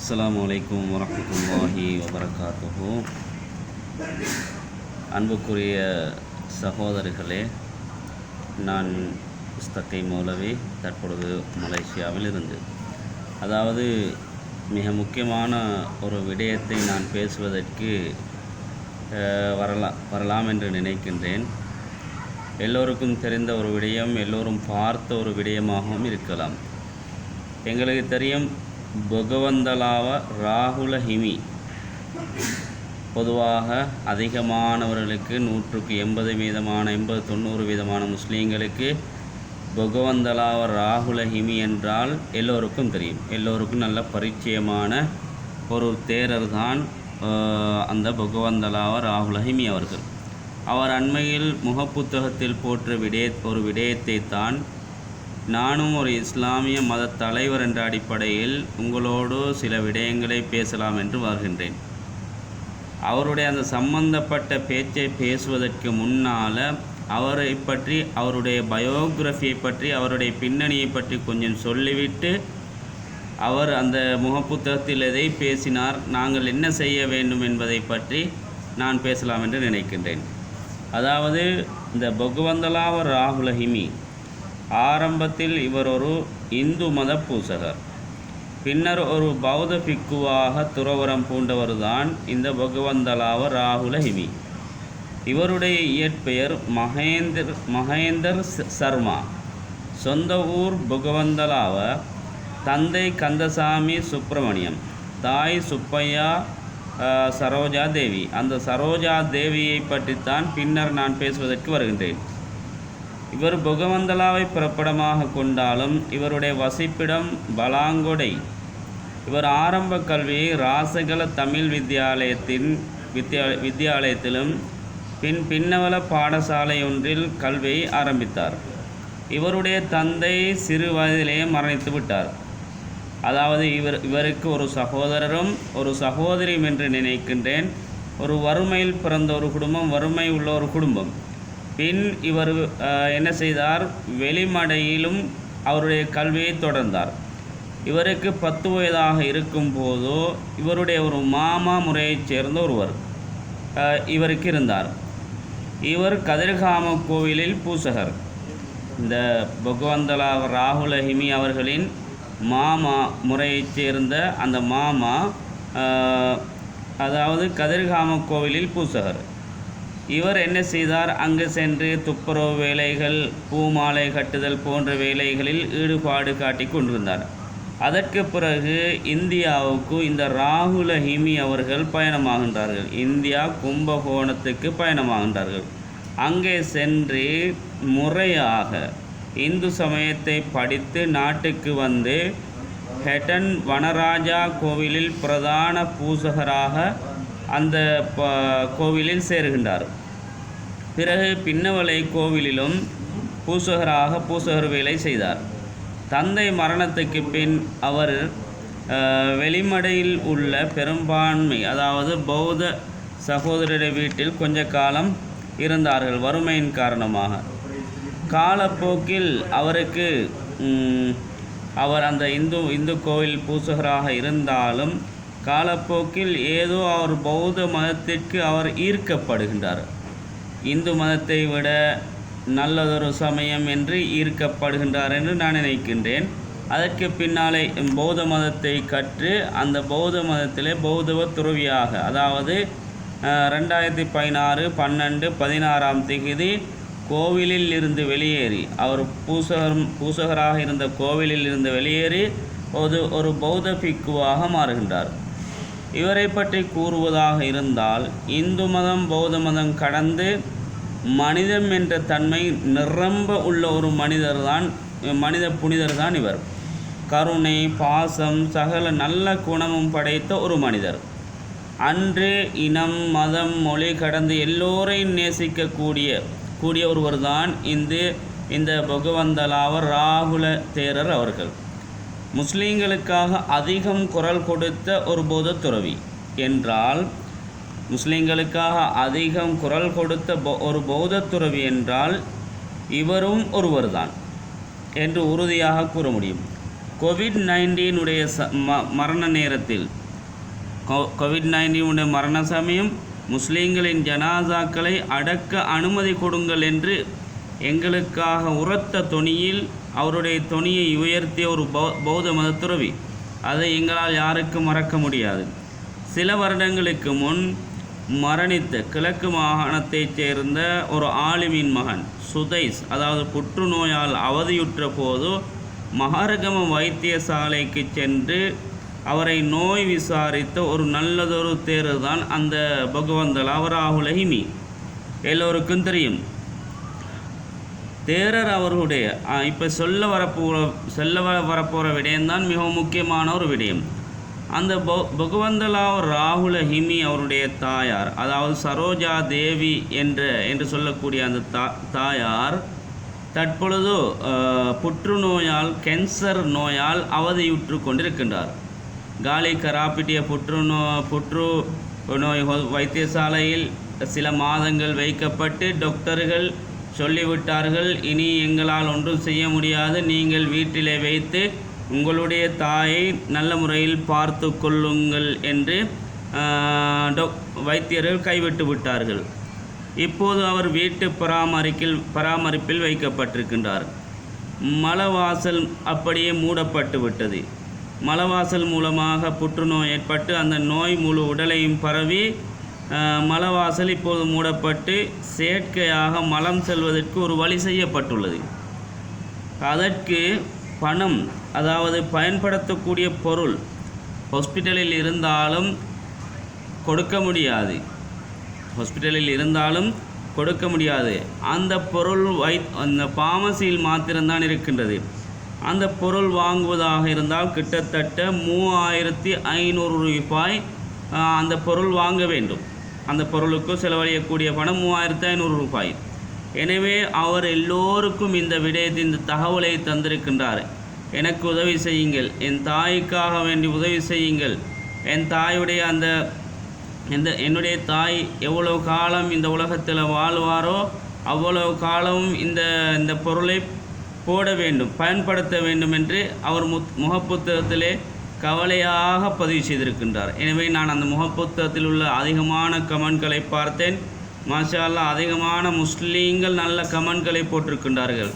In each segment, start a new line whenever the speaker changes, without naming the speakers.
அஸ்லாம் அலைக்கும் வரமத்துல்லாஹி வபரகாத்துஹு. அன்புக்குரிய சகோதரர்களே நான் முஸ்தகை மௌலவி தற்பொழுது மலேசியாவில் இருந்து. அதாவது மிக முக்கியமான ஒரு விடயத்தை நான் பேசுவதற்கு வரலாம் வரலாம் என்று நினைக்கின்றேன். எல்லோருக்கும் தெரிந்த ஒரு விடயம் எல்லோரும் பார்த்த ஒரு விடயமாகவும் இருக்கலாம். எங்களுக்கு தெரியும் பகவந்தலாவ ராகுல ஹிமி பொதுவாக அதிகமானவர்களுக்கு நூற்றுக்கு எண்பது வீதமான எண்பது தொண்ணூறு வீதமான முஸ்லீம்களுக்கு பகவந்தலாவ ராகுல ஹிமி என்றால் எல்லோருக்கும் தெரியும். எல்லோருக்கும் நல்ல பரிச்சயமான ஒரு தேரர் தான் அந்த பகவந்தலாவ ராகுல ஹிமி அவர்கள். அவர் அண்மையில் முகப்புத்தகத்தில் போற்ற விடய ஒரு விடயத்தை தான் நானும் ஒரு இஸ்லாமிய மத தலைவர் என்ற அடிப்படையில் உங்களோடு சில விடயங்களை பேசலாம் என்று வருகின்றேன். அவருடைய அந்த சம்பந்தப்பட்ட பேச்சை பேசுவதற்கு முன்னால் அவரை பற்றி அவருடைய பயோகிராஃபியை பற்றி அவருடைய பின்னணியை பற்றி கொஞ்சம் சொல்லிவிட்டு அவர் அந்த முகப்புத்தகத்தில் எதை பேசினார் நாங்கள் என்ன செய்ய வேண்டும் என்பதை பற்றி நான் பேசலாம் என்று நினைக்கின்றேன். அதாவது இந்த பகுவந்தலாவ ராகுலஹிமி ஆரம்பத்தில் இவர் ஒரு இந்து மத பூசகர். பின்னர் ஒரு பௌத்த பிக்குவாக துறவரம் பூண்டவர்தான் இந்த பகவந்தலாவ ராகுல ஹிமி. இவருடைய இயற்பெயர் மகேந்தர் மகேந்தர் சர்மா. சொந்த ஊர் புகவந்தலாவ தந்தை கந்தசாமி சுப்பிரமணியம் தாய் சுப்பையா சரோஜா தேவி அந்த சரோஜா தேவியை பற்றித்தான் பின்னர் நான் பேசுவதற்கு வருகின்றேன். இவர் புகவந்தலாவை பிறப்பிடமாக கொண்டாலும் இவருடைய வசிப்பிடம் பலாங்கொடை. இவர் ஆரம்ப கல்வியை ராசகல தமிழ் வித்தியாலயத்தின் வித்யா வித்தியாலயத்திலும் பின் பின்னவல பாடசாலை ஒன்றில் கல்வியை ஆரம்பித்தார். இவருடைய தந்தை சிறு வயதிலேயே மரணித்து விட்டார். அதாவது இவர் இவருக்கு ஒரு சகோதரரும் ஒரு சகோதரியும் என்று நினைக்கின்றேன். ஒரு வறுமையில் பிறந்த ஒரு குடும்பம் வறுமை உள்ள ஒரு குடும்பம். பின் இவர் என்ன செய்தார்? வெளிமடையிலும் அவருடைய கல்வியை தொடர்ந்தார். இவருக்கு பத்து வயதாக இருக்கும் போதோ இவருடைய ஒரு மாமா முறையைச் சேர்ந்த ஒருவர் இவருக்கு இருந்தார். இவர் கதிர்காம கோவிலில் பூசகர். இந்த பகவந்தலா ராகுல ஹிமி அவர்களின் மாமா முறையைச் சேர்ந்த அந்த மாமா அதாவது கதிர்காம கோவிலில் பூசகர். இவர் என்ன செய்தார்? அங்கு சென்று துப்புரவு வேலைகள் பூமாலை கட்டுதல் போன்ற வேலைகளில் ஈடுபாடு காட்டிக் கொண்டிருந்தார். அதற்கு பிறகு இந்தியாவுக்கு இந்த ராகுல ஹிமி அவர்கள் பயணமாகின்றார்கள். இந்தியா கும்பகோணத்துக்கு பயணமாகின்றார்கள். அங்கே சென்று முறையாக இந்து சமயத்தை படித்து நாட்டுக்கு வந்து ஹெட்டன் வனராஜா கோவிலில் பிரதான பூசகராக அந்த ப- கோவிலில் சேருகின்றார். பிறகு பின்னவலை கோவிலிலும் பூசகராக பூசகர் வேலை செய்தார். தந்தை மரணத்துக்கு பின் அவர் வெளிமடையில் உள்ள பெரும்பான்மை அதாவது பௌத்த சகோதரருடைய வீட்டில் கொஞ்ச காலம் இருந்தார்கள் வறுமையின் காரணமாக. காலப்போக்கில் அவருக்கு அவர் அந்த இந்து இந்து கோவில் பூசகராக இருந்தாலும் காலப்போக்கில் ஏதோ அவர் பௌத்த மதத்திற்கு அவர் ஈர்க்கப்படுகின்றார். இந்து மதத்தை விட நல்லதொரு சமயம் என்று ஈர்க்கப்படுகின்றார் என்று நான் நினைக்கின்றேன். அதற்கு பின்னாலே பௌத்த மதத்தை கற்று அந்த பௌத்த மதத்திலே பௌத்தவ துறவியாக அதாவது ரெண்டாயிரத்தி பதினாறு பன்னெண்டு பதினாறாம் திகதி கோவிலில் இருந்து வெளியேறி அவர் பூசகர் பூசகராக இருந்த கோவிலில் இருந்து வெளியேறி ஒரு ஒரு பௌத்த பிக்குவாக மாறுகின்றார். இவரை பற்றி கூறுவதாக இருந்தால் இந்து மதம் பௌத்த மதம் கடந்து மனிதம் என்ற தன்மை நிரம்ப உள்ள ஒரு மனிதர் தான் மனித புனிதர் தான் இவர். கருணை பாசம் சகல நல்ல குணமும் படைத்த ஒரு மனிதர். அன்று இனம் மதம் மொழி கடந்து எல்லோரையும் நேசிக்கக்கூடிய கூடிய ஒருவர் தான் இந்த இந்த பகவந்தலாவர் ராகுல தேரர் அவர்கள். முஸ்லீம்களுக்காக அதிகம் குரல் கொடுத்த ஒரு போத துறவி என்றால் முஸ்லீம்களுக்காக அதிகம் குரல் கொடுத்த ஒரு பௌத்த துறவி என்றால் இவரும் ஒருவர்தான் என்று உறுதியாக கூற முடியும். கோவிட் நைன்டீனுடைய ச ம மரண நேரத்தில் கோ- கோவிட் நைன்டீனுடைய மரண சமயம் முஸ்லீம்களின் ஜனாசாக்களை அடக்க அனுமதி கொடுங்கள் என்று எங்களுக்காக உரத்த தொனியில் அவருடைய தொனியை உயர்த்திய ஒரு பௌ- பௌத்த துறவி. அதை எங்களால் யாருக்கும் மறக்க முடியாது. சில வருடங்களுக்கு முன் மரணித்த கிழக்கு மாகாணத்தைச் சேர்ந்த ஒரு ஆலிமின் மகன் சுதைஸ் அதாவது புற்றுநோயால் அவதியுற்ற போது மகாரகம வைத்தியசாலைக்கு சென்று அவரை நோய் விசாரித்த ஒரு நல்லதொரு தேர் தான் அந்த பகவந்தலா ராகுலஹிமி எல்லோருக்கும் தெரியும் தேரர் அவர்களுடைய இப்போ சொல்ல வரப்போகிற சொல்ல வரப்போகிற விடயம்தான் மிகவும் முக்கியமான ஒரு விடயம். அந்த ப பகவந்தலாவ் ராகுல ஹிமி அவருடைய தாயார் அதாவது சரோஜா தேவி என்ற என்று சொல்லக்கூடிய அந்த தா தாயார் தற்பொழுது புற்றுநோயால் கேன்சர் நோயால் அவதியுற்று கொண்டிருக்கின்றார். காலி கராப்பிட்டிய புற்றுநோ புற்று நோய் வைத்தியசாலையில் சில மாதங்கள் வைக்கப்பட்டு டாக்டர்கள் சொல்லிவிட்டார்கள். இனி எங்களால் ஒன்றும் செய்ய முடியாது. நீங்கள் வீட்டிலே வைத்து உங்களுடைய தாயை நல்ல முறையில் பார்த்து கொள்ளுங்கள் என்று ஆஹ், வைத்தியர்கள் கைவிட்டு விட்டார்கள். இப்போது அவர் வீட்டு பராமரிப்பில் பராமரிப்பில் வைக்கப்பட்டிருக்கின்றார். மலவாசல் அப்படியே மூடப்பட்டு விட்டது. மலவாசல் மூலமாக புற்றுநோய் ஏற்பட்டு அந்த நோய் முழு உடலையும் பரவி மலவாசல் இப்போது மூடப்பட்டு செயற்கையாக மலம் செல்வதற்கு ஒரு வழி செய்யப்பட்டுள்ளது. அதற்கு பணம் அதாவது பயன்படுத்தக்கூடிய பொருள் ஹாஸ்பிட்டலில் இருந்தாலும் கொடுக்க முடியாது. ஹாஸ்பிட்டலில் இருந்தாலும் கொடுக்க முடியாது. அந்த பொருள் வை அந்த பாமசியில் மாத்திரம்தான் இருக்கின்றது. அந்த பொருள் வாங்குவதாக இருந்தால் கிட்டத்தட்ட மூவாயிரத்தி ஐநூறு ரூபாய் அந்த பொருள் வாங்க வேண்டும். அந்த பொருளுக்கு செலவழியக்கூடிய பணம் மூவாயிரத்து ஐநூறு ரூபாய். எனவே அவர் எல்லோருக்கும் இந்த விடயத்தை இந்த தகவலை தந்திருக்கின்றார். எனக்கு உதவி செய்யுங்கள். என் தாய்க்காக வேண்டி உதவி செய்யுங்கள். என் தாயுடைய அந்த இந்த என்னுடைய தாய் எவ்வளவு காலம் இந்த உலகத்தில் வாழ்வாரோ அவ்வளவு காலம் இந்த இந்த பொருளை போட வேண்டும் பயன்படுத்த வேண்டும் என்று அவர் முத் முகப்புத்தகத்திலே கவலையாக பதிவு செய்திருக்கின்றார். எனவே நான் அந்த முகப்புத்தகத்தில் உள்ள அதிகமான கமெண்ட்களை பார்த்தேன். மாஷா அதிகமான முஸ்லீம்கள் நல்ல கமெண்ட்களை போட்டிருக்கின்றார்கள்.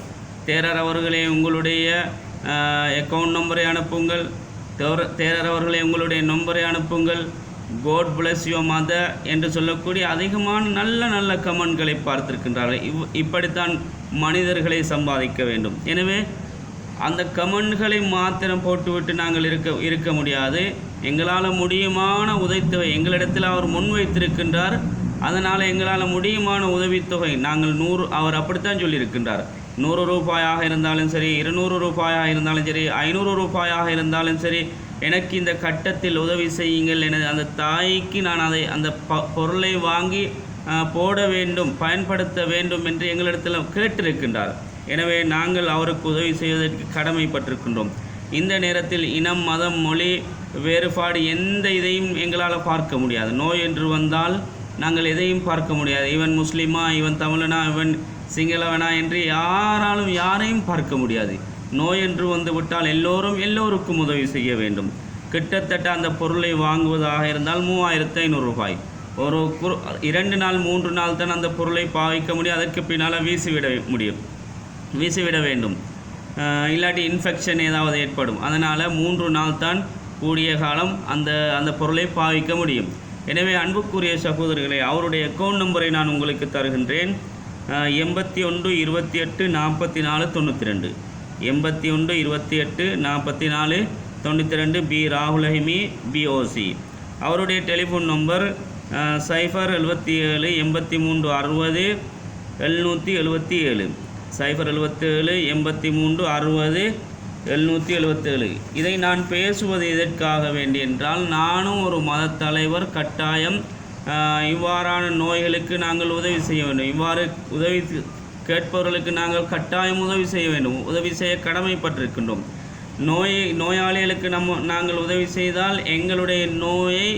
தேரர் அவர்களே உங்களுடைய அக்கௌண்ட் நம்பரை அனுப்புங்கள். தேர- தேரர் அவர்களே உங்களுடைய நம்பரை அனுப்புங்கள். கோட் பிளஸ் யோ மத என்று சொல்லக்கூடிய அதிகமான நல்ல நல்ல கமெண்ட்களை பார்த்திருக்கின்றார்கள். இவ் இப்படித்தான் மனிதர்களை சம்பாதிக்க வேண்டும். எனவே அந்த கமெண்ட்களை மாத்திரம் போட்டுவிட்டு நாங்கள் இருக்க இருக்க முடியாது. எங்களால் முடியுமான உதவித்தொகை எங்களிடத்தில் அவர் முன்வைத்திருக்கின்றார் அதனால் எங்களால் முடியுமான உதவித்தொகை நாங்கள் நூறு அவர் அப்படித்தான் சொல்லியிருக்கின்றார். நூறு ரூபாயாக இருந்தாலும் சரி இருநூறு ரூபாயாக இருந்தாலும் சரி ஐநூறு ரூபாயாக இருந்தாலும் சரி எனக்கு இந்த கட்டத்தில் உதவி செய்யுங்கள் எனது அந்த தாய்க்கு நான் அதை அந்த ப பொருளை வாங்கி போட வேண்டும் பயன்படுத்த வேண்டும் என்று எங்களிடத்தில் கேட்டிருக்கின்றார். எனவே நாங்கள் அவருக்கு உதவி செய்வதற்கு கடமைப்பட்டிருக்கின்றோம். இந்த நேரத்தில் இனம் மதம் மொழி வேறுபாடு எந்த இதையும் எங்களால் பார்க்க முடியாது. நோய் என்று வந்தால் நாங்கள் எதையும் பார்க்க முடியாது. இவன் முஸ்லீமா இவன் தமிழனா இவன் சிங்களவனா என்று யாராலும் யாரையும் பார்க்க முடியாது. நோய் என்று வந்துவிட்டால் எல்லோரும் எல்லோருக்கும் உதவி செய்ய வேண்டும். கிட்டத்தட்ட அந்த பொருளை வாங்குவதாக இருந்தால் மூவாயிரத்து ஐநூறு ரூபாய். ஒரு குரு இரண்டு நாள் மூன்று நாள் தான் அந்த பொருளை பாவிக்க முடியும். அதற்கு பின்னால் வீசிவிட முடியும். வீசிவிட வேண்டும். இல்லாட்டி இன்ஃபெக்ஷன் ஏதாவது ஏற்படும். அதனால் மூன்று நாள் தான் கூடிய காலம் அந்த அந்த பொருளை பாவிக்க முடியும். எனவே அன்புக்குரிய சகோதரர்களே அவருடைய அக்கௌண்ட் நம்பரை நான் உங்களுக்கு தருகின்றேன். எண்பத்தி ஒன்று இருபத்தி எட்டு நாற்பத்தி நாலு தொண்ணூற்றி ரெண்டு. எண்பத்தி ஒன்று இருபத்தி எட்டு நாற்பத்தி நாலு தொண்ணூற்றி ரெண்டு பி ராகுலஹிமி பிஓசி அவருடைய டெலிஃபோன் நம்பர் சைஃபர் எழுபத்தி ஏழு எண்பத்தி மூன்று அறுபது எழுநூற்றி எழுபத்தி ஏழு. சைபர் எழுபத்தேழு எண்பத்தி மூன்று அறுபது எழுநூற்றி எழுபத்தேழு இதை நான் பேசுவது எதற்காக வேண்டி என்றால் நானும் ஒரு மத தலைவர் கட்டாயம் இவ்வாறான நோய்களுக்கு நாங்கள் உதவி செய்ய வேண்டும். இவ்வாறு உதவி கேட்பவர்களுக்கு நாங்கள் கட்டாயம் உதவி செய்ய வேண்டும். உதவி செய்ய கடமைப்பட்டிருக்கின்றோம். நோய் நோயாளிகளுக்கு நம்ம நாங்கள் உதவி செய்தால் எங்களுடைய நோயை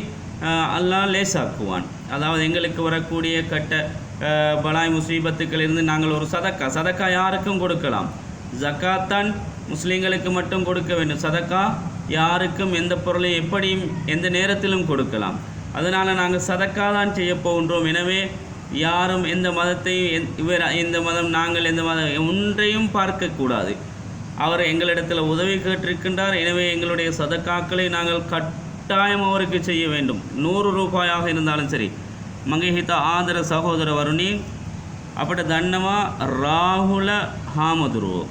அல்லா அல்லாஹ் லேசாக்குவான். அதாவது எங்களுக்கு வரக்கூடிய கட்ட பலாய் முசீபத்துக்களிலிருந்து நாங்கள் ஒரு சதக்கா சதக்கா யாருக்கும் கொடுக்கலாம். ஜக்காத்தான் முஸ்லீம்களுக்கு மட்டும் கொடுக்க வேண்டும். சதக்கா யாருக்கும் எந்த பொருளை எப்படியும் எந்த நேரத்திலும் கொடுக்கலாம். அதனால் நாங்கள் சதக்கா தான் செய்ய போகின்றோம். எனவே யாரும் எந்த மதத்தையும் எந்- இவர் இந்த மதம் நாங்கள் எந்த மதம் ஒன்றையும் பார்க்கக்கூடாது. அவர் எங்களிடத்தில் உதவி கேட்டிருக்கின்றார். எனவே எங்களுடைய சதக்காக்களை நாங்கள் கட்டாயம் அவருக்கு செய்ய வேண்டும். நூறு ரூபாயாக இருந்தாலும் சரி. මගේ හිත ආදර සහෝදරවරුනි අපට දන්නවා රාහුල හාමුදුරුවෝ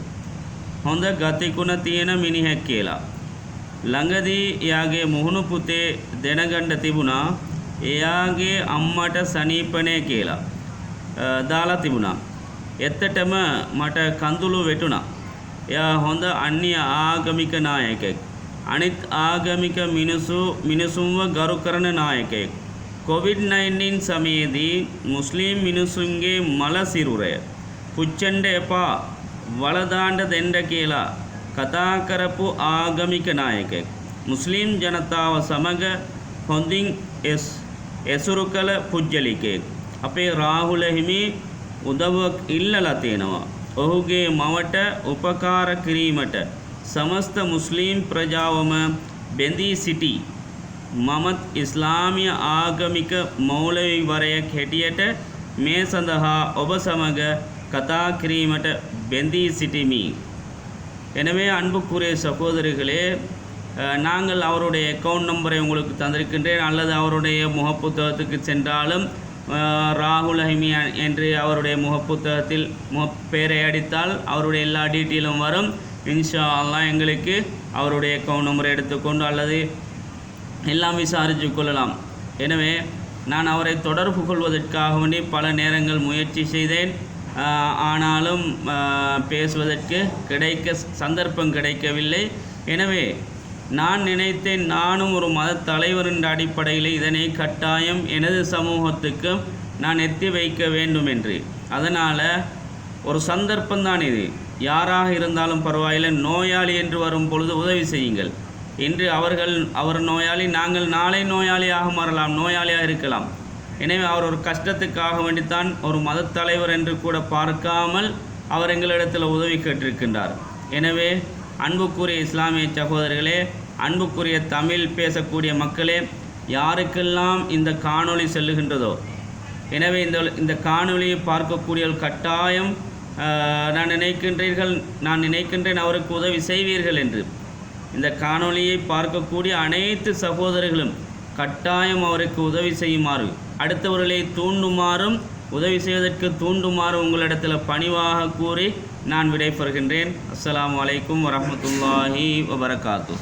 හොඳ ගතිගුණ තියෙන මිනිහෙක් කියලා. ළඟදී එයාගේ මුහුණු පුතේ දැනගන්න තිබුණා එයාගේ අම්මට සනීපනේ කියලා. දාලා තිබුණා. එතටම මට කඳුළු වැටුණා. එයා හොඳ අන්‍ය ආගමික නායකෙක්. අනිත් ආගමික මිනිසු මිනිසුන්ව ගරු කරන නායකයෙක්. කොවිඩ්-19 සමයේදී මුස්ලිම් මිනිසුන්ගේ මල සිරුරය පුච්චන්ඩ එපා වලදාන්ඩ දෙන්ඩ කියලා කතා කරපු ආගමික නායකෙක්. මුස්ලිම් ජනතාව සමග හොඳින් එස් එසුරු කළ පුද්ගලිකයෙක්. අපේ රාහුල හිමි උදවක් ඉල්ලලා තියෙනවා. ඔහුගේ මවට උපකාර කිරීමට සමස්ත මුස්ලිම් ප්‍රජාවම බැඳී සිටී. මමත් ඉස්ලාමිය ආගමික මෞලවිවරයෙක් හැටියට මේ සඳහා ඔබ සමග කතා කිරීමට බැඳී සිටිමි. எனவே அன்புக்குரிய சகோதரிகளே அஹ், நாங்கள் அவருடைய அக்கௌண்ட் நம்பரை உங்களுக்கு தந்திருக்கின்றேன் அல்லது அவருடைய முகப்புத்தகத்துக்கு சென்றாலும் அஹ், ராகுல் அஹிமி என்று அவருடைய முகப்புத்தகத்தில் முக பெயரை அடித்தால் அவருடைய எல்லா டீட்டெயிலும் வரும் இன்ஷா அல்லாஹ் எங்களுக்கு அவருடைய அக்கௌண்ட் நம்பரை எடுத்துக்கொண்டு அல்லது எல்லாம் விசாரித்து கொள்ளலாம். எனவே நான் அவரை தொடர்பு கொள்வதற்காக வேண்டி பல நேரங்கள் முயற்சி செய்தேன். ஆனாலும் பேசுவதற்கு கிடைக்க சந்தர்ப்பம் கிடைக்கவில்லை. எனவே நான் நினைத்தேன் நானும் ஒரு மத தலைவர் என்ற அடிப்படையில் இதனை கட்டாயம் எனது சமூகத்துக்கு நான் எத்தி வைக்க வேண்டும் என்று அதனால் ஒரு சந்தர்ப்பம்தான் இது. யாராக இருந்தாலும் பரவாயில்லை நோயாளி என்று வரும் பொழுது உதவி செய்யுங்கள். இன்று அவர்கள் அவர் நோயாளி நாங்கள் நாளை நோயாளியாக மாறலாம் நோயாளியாக இருக்கலாம். எனவே அவர் ஒரு கஷ்டத்துக்காக வேண்டித்தான் ஒரு மதத்தலைவர் என்று கூட பார்க்காமல் அவர் எங்களிடத்தில் உதவி கேட்டிருக்கின்றார். எனவே அன்புக்குரிய இஸ்லாமிய சகோதரர்களே அன்புக்குரிய தமிழ் பேசக்கூடிய மக்களே யாருக்கெல்லாம் இந்த காணொளி செல்லுகின்றதோ எனவே இந்த இந்த காணொளியை பார்க்கக்கூடிய கட்டாயம் நான் நினைக்கின்றீர்கள் நான் நினைக்கின்றேன் அவருக்கு உதவி செய்வீர்கள் என்று. இந்த காணொளியை பார்க்கக்கூடிய அனைத்து சகோதரர்களும் கட்டாயம் அவருக்கு உதவி செய்யுமாறு. அடுத்தவர்களை தூண்டுமாறும் உதவி செய்வதற்கு தூண்டுமாறு உங்களிடத்தில் பணிவாக கூறி நான் விடைபெறுகின்றேன். அஸ்லாம் அலைக்கும் வரமத்துல்லாஹி வபரகாத்து